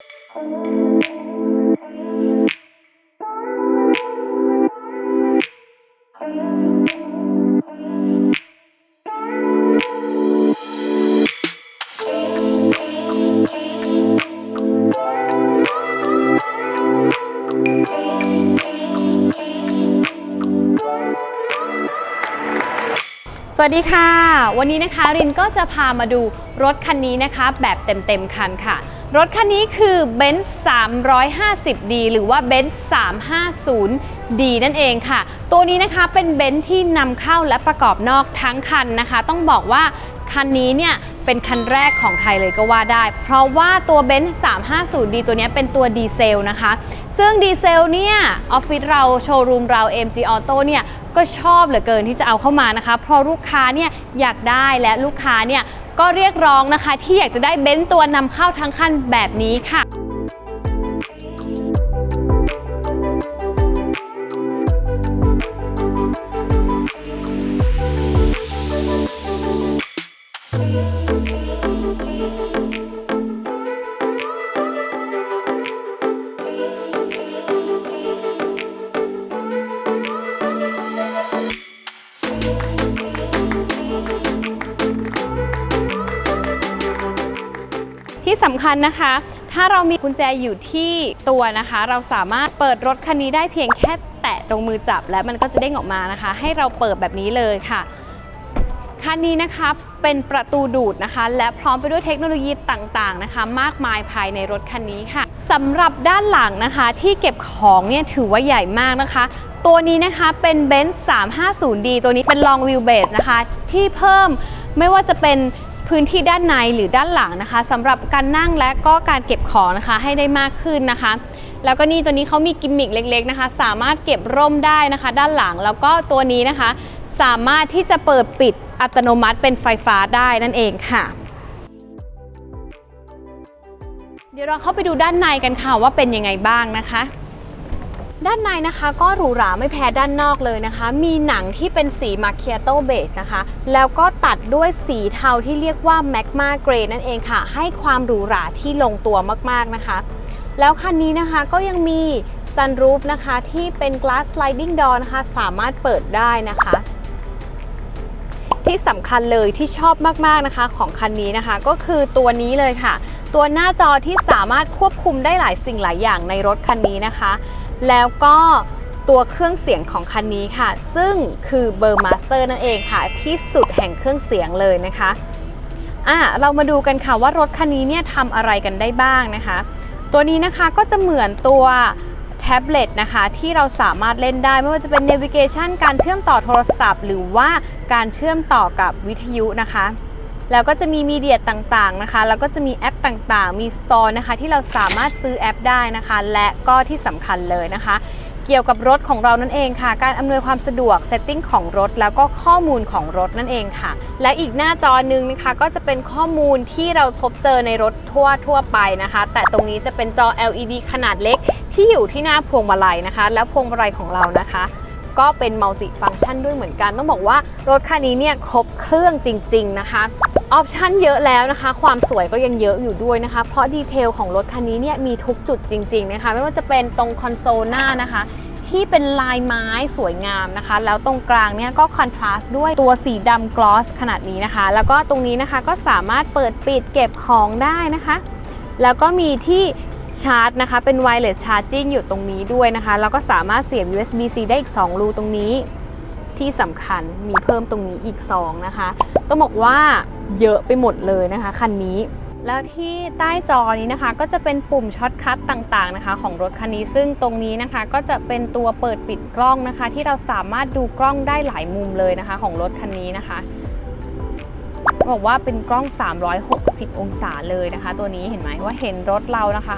สวัสดีค่ะ วันนี้นะคะรินก็จะพามาดูรถคันนี้นะคะ แบบเต็มๆคันค่ะ รถคันนี้คือ b e n z 350D หรือว่า b e n z 350D นั่นเองค่ะ ตัวนี้นะคะเป็นเบนซ์ที่นำเข้าและประกอบนอกทั้งคันนะคะ ต้องบอกว่าคันนี้เนี่ยเป็นคันแรกของไทยเลยก็ว่าได้ เพราะว่าตัวเบนซ์ 350D ตัวนี้เป็นตัวดีเซลนะคะ ซึ่งดีเซลเนี่ยออฟฟิศเราโชว์รูมเรา MG Auto เนี่ยก็ชอบเหลือเกินที่จะเอาเข้ามานะคะ เพราะลูกค้าเนี่ยอยากได้และลูกค้าเนี่ย ก็เรียกร้องนะคะ ที่อยากจะได้เบนซ์ตัวนำเข้าทั้งคันแบบนี้ค่ะ สำคัญนะคะ ถ้าเรามีกุญแจอยู่ที่ตัวนะคะ เราสามารถเปิดรถคันนี้ได้เพียงแค่แตะตรงมือจับ และมันก็จะเด้งออกมานะคะ ให้เราเปิดแบบนี้เลยค่ะคันนี้นะคะเป็นประตูดูดนะคะ และพร้อมไปด้วยเทคโนโลยีต่างๆนะคะ มากมายภายในรถคันนี้ค่ะสำหรับด้านหลังนะคะ ที่เก็บของเนี่ยถือว่าใหญ่มากนะคะ ตัวนี้นะคะเป็น Benz 350D ตัวนี้เป็น Long Wheelbase นะคะ ที่เพิ่มไม่ว่าจะเป็น พื้นที่ด้านในหรือด้านหลังนะคะสำหรับการนั่งและก็การเก็บของนะคะให้ได้มากขึ้นนะคะ แล้วก็นี่ตัวนี้เขามีกิมมิคเล็ก ๆนะคะ สามารถเก็บร่มได้นะคะ ด้านหลังแล้วก็ตัวนี้นะคะ สามารถที่จะเปิดปิดอัตโนมัติเป็นไฟฟ้าได้นั่นเองค่ะเดี๋ยวเราเข้าไปดูด้านในกันค่ะว่าเป็นยังไงบ้างนะคะ ด้านในนะคะก็หรูหราไม่แพ้ด้านนอกเลยนะคะ มีหนังที่เป็นสีมาเคียโตเบจนะคะ แล้วก็ตัดด้วยสีเทาที่เรียกว่าแมกมาเกรนั่นเองค่ะ ให้ความหรูหราที่ลงตัวมากๆนะคะ แล้วคันนี้นะคะก็ยังมี sunroof นะคะที่เป็น glass sliding door นะคะสามารถเปิดได้นะคะ ที่สำคัญเลยที่ชอบมากๆนะคะของคันนี้นะคะ ก็คือตัวนี้เลยค่ะ ตัวหน้าจอที่สามารถควบคุมได้หลายสิ่งหลายอย่างในรถคันนี้นะคะ แล้วก็ตัวเครื่องเสียงของคันนี้ค่ะ ซึ่งคือเบอร์มาสเตอร์นั่นเองค่ะ ที่สุดแห่งเครื่องเสียงเลยนะคะอะเรามาดูกันค่ะว่ารถคันนี้เนี่ยทำอะไรกันได้บ้างนะคะ ตัวนี้นะคะก็จะเหมือนตัวแท็บเล็ตนะคะที่เราสามารถเล่นได้ไม่ว่าจะเป็น navigation การเชื่อมต่อโทรศัพท์ หรือว่าการเชื่อมต่อกับวิทยุนะคะ แล้วก็จะมีมีเดียต่างๆนะคะ แล้วก็จะมีแอปต่างๆ มีสตอร์นะคะ ที่เราสามารถซื้อแอปได้นะคะ และก็ที่สำคัญเลยนะคะ เกี่ยวกับรถของเรานั่นเองค่ะ การอำนวยความสะดวกเซตติ้งของรถ แล้วก็ข้อมูลของรถนั่นเองค่ะ และอีกหน้าจอหนึ่งนะคะ ก็จะเป็นข้อมูลที่เราพบเจอในรถทั่วทั่วไปนะคะ แต่ตรงนี้จะเป็นจอ LED ขนาดเล็ก ที่อยู่ที่หน้าพวงมาลัยนะคะ แล้วพวงมาลัยของเรานะคะก็เป็นมัลติฟัง c t ชันด้วยเหมือนกัน ต้องบอกว่ารถคันนี้เนี่ยครบเครื่องจริง ๆ นะคะ ออปชันเยอะแล้วนะคะ ความสวยก็ยังเยอะอยู่ด้วยนะคะ เพราะดีเทลของรถคันนี้เนี่ยมีทุกจุดจริงๆนะคะ ไม่ว่าจะเป็นตรงคอนโซลหน้านะคะ ที่เป็นลายไม้สวยงามนะคะ แล้วตรงกลางเนี่ยก็คอนทราสต์ด้วยตัวสีดำกลอสขนาดนี้นะคะ แล้วก็ตรงนี้นะคะก็สามารถเปิดปิดเก็บของได้นะคะ แล้วก็มีที่ชาร์จนะคะ เป็น wireless charging อยู่ตรงนี้ด้วยนะคะ แล้วก็สามารถเสียบ USB-C ได้อีก 2 รูตรงนี้ที่สำคัญมีเพิ่มตรงนี้อีก 2 นะคะ ต้องบอกว่าเยอะไปหมดเลยนะคะคันนี้ แล้วที่ใต้จอนี้นะคะ ก็จะเป็นปุ่มช็อตคัทต่างๆนะคะ ของรถคันนี้ซึ่งตรงนี้นะคะ ก็จะเป็นตัวเปิดปิดกล้องนะคะ ที่เราสามารถดูกล้องได้หลายมุมเลยนะคะ ของรถคันนี้นะคะบอกว่าเป็นกล้อง 360 องศาเลยนะคะ ตัวนี้เห็นไหมว่าเห็นรถเรานะคะ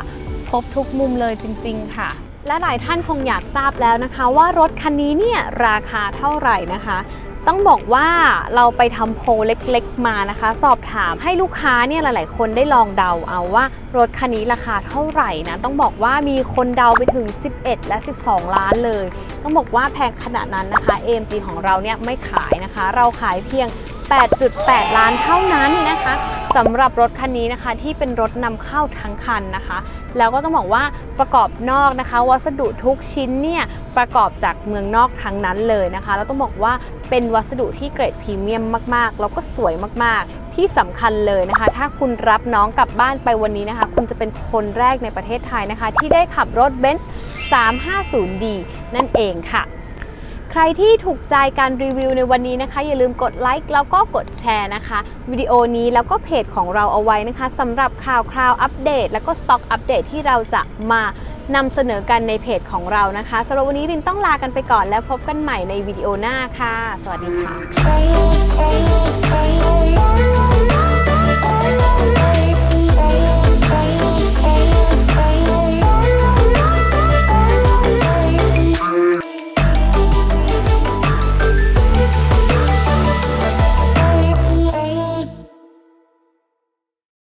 ครบทุกมุมเลยจริง ๆ ค่ะ และหลายท่านคงอยากทราบแล้วนะคะ ว่ารถคันนี้เนี่ยราคาเท่าไหร่นะคะ ต้องบอกว่าเราไปทำโพลเล็กๆมานะคะ สอบถามให้ลูกค้าเนี่ยหลาย ๆ คนได้ลองเดาเอาว่ารถคันนี้ราคาเท่าไหร่นะ ต้องบอกว่ามีคนเดาไปถึง 11 และ 12 ล้านเลย ต้องบอกว่าแพงขนาดนั้นนะคะ AMG ของเราเนี่ยไม่ขายนะคะ เราขายเพียง 8.8 ล้านเท่านั้นนะคะ สำหรับรถคันนี้นะคะที่เป็นรถนำเข้าทั้งคันนะคะ แล้วก็ต้องบอกว่าประกอบนอกนะคะ วัสดุทุกชิ้นเนี่ยประกอบจากเมืองนอกทั้งนั้นเลยนะคะแล้วต้องบอกว่าเป็นวัสดุที่เกรดพรีเมียมมากๆ แล้วก็สวยมากๆ ที่สำคัญเลยนะคะ ถ้าคุณรับน้องกลับบ้านไปวันนี้นะคะ คุณจะเป็นคนแรกในประเทศไทยนะคะ ที่ได้ขับรถ Benz 350D นั่นเองค่ะ ใครที่ถูกใจการรีวิวในวันนี้นะคะ อย่าลืมกดไลค์แล้วก็กดแชร์นะคะ วิดีโอนี้แล้วก็เพจของเราเอาไว้นะคะสำหรับข่าวคราวอัปเดต แล้วก็สต็อกอัปเดตที่เราจะมานำเสนอกันในเพจของเรานะคะสำหรับวันนี้รินต้องลากันไปก่อนแล้วพบกันใหม่ในวิดีโอหน้าค่ะ สวัสดีค่ะ